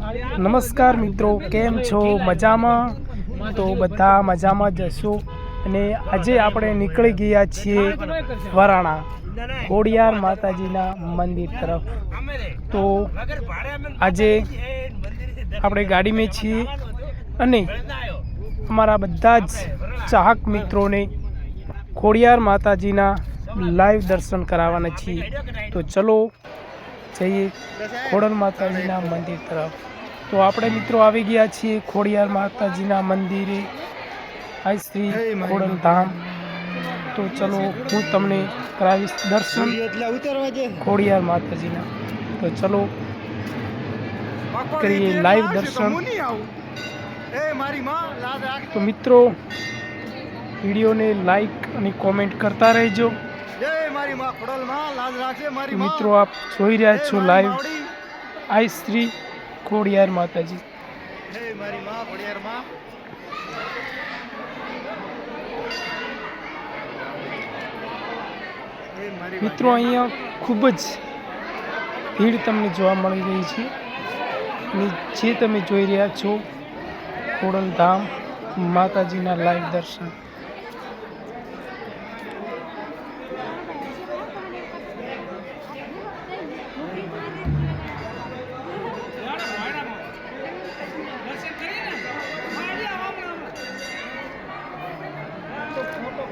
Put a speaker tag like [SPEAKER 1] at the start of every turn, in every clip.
[SPEAKER 1] નમસ્કાર મિત્રો, કેમ છો? મજામાં? તો બધા મજામાં જશો અને આજે આપણે નીકળી ગયા છીએ વરાણા, ખોડિયાર માતાજીના મંદિર તરફ. તો આજે આપણે ગાડીમાં છીએ અને અમારા બધા જ ચાહક મિત્રોને ખોડિયાર માતાજીના લાઈવ દર્શન કરાવવાના છીએ. તો ચલો જઈએ ખોડલ માતાજીના મંદિર તરફ. તો આપણે મિત્રો આવી ગયા છીએ ખોડિયાર માતાજીના મંદિરે. આ શ્રી ખોડલ ધામ તો ચલો હું તમને કરાવીશ દર્શન ખોડિયાર માતાજીના. તો ચલો કરીએ લાઈવ દર્શન. તો મિત્રો વિડીયોને લાઈક અને કોમેન્ટ કરતા રહેજો. મિત્રો આપ જોઈ રહ્યા છો લાઈવ આઈ શ્રી ખોડિયાર માતાજી.
[SPEAKER 2] મારી માં ખોડિયાર માં.
[SPEAKER 1] મિત્રો અહીંયા ખૂબ જ ભીડ તમને જોવા મળી રહી છે. અને જે તમે જોઈ રહ્યા છો ખોડલધામ માતાજીના લાઈવ દર્શન.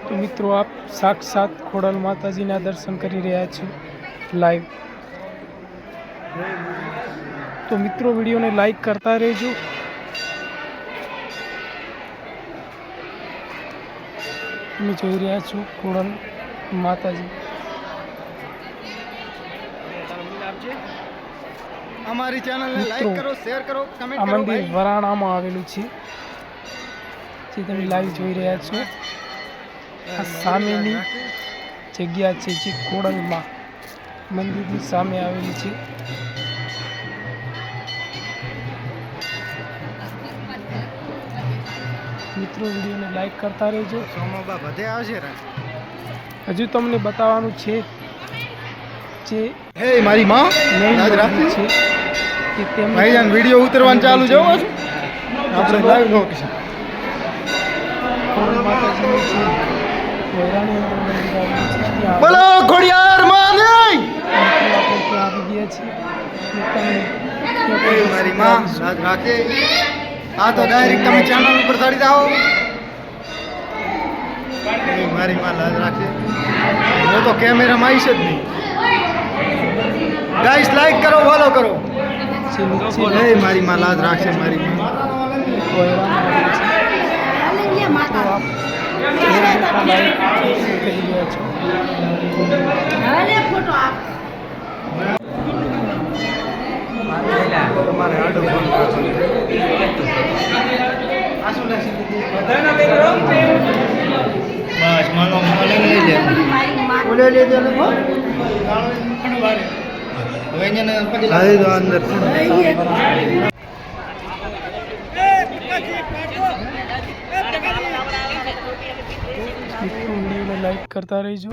[SPEAKER 1] તો મિત્રો આપ સાક્ષાત ખોડલ માતાજીના દર્શન કરી રહ્યા છો લાઈવ તો મિત્રો વિડીયોને લાઈક કરતા રહેજો. તમે જોઈ રહ્યા છો ખોડલ માતાજી.
[SPEAKER 2] અમારી ચેનલને લાઈક કરો શેર કરો કમેન્ટ કરો
[SPEAKER 1] મંદિર વરાણામાં આવેલું છે. જે તમે લાઈવ જોઈ રહ્યા છો. આ સામેની જગ્યા છે જે કોળંગમાં. મંદિરની સામે આવેલી છે. મિત્રો વિડીયોને લાઈક કરતા રહેજો.
[SPEAKER 2] સોમાબા બધે આવશે
[SPEAKER 1] હજુ તમને બતાવવાનું છે જે
[SPEAKER 2] હે મારી માં
[SPEAKER 1] છે કે તેમ
[SPEAKER 2] ભાઈજાન વિડિયો ઉતરવાનું ચાલુ છે આપણે લાઈવ લોકેશન બોલો ખોડિયાર માં નહીં
[SPEAKER 1] મિત્રો આપણે ત્યાં આવી ગયા છીએ અને તમને
[SPEAKER 2] એ મારી માં લાજ રાખે આ તો ડાયરેક્ટ તમે ચેનલ ઉપર ચડી જાઓ. મારી માં લાજ રાખે હું તો કેમેરામાં આવીશ જ નહીં. ગાઈસ લાઈક કરો ફોલો કરો. મારી માં લાજ રાખશે મારી માં. બસ માનો મને લઈ લે ને હવે અંદર
[SPEAKER 1] મિત્રો વિડીયોને લાઈક કરતા રહીજો.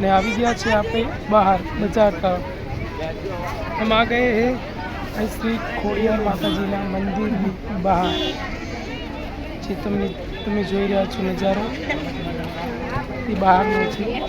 [SPEAKER 1] ને આવી ગયા છે આપણે બહાર, બજાર તરફ. આ ગયે હે અહીં શ્રી ખોડિયાર માતાજીના મંદિરની બહાર. જે તમે તમે જોઈ રહ્યા છો નજારો. એ બહારનો છે.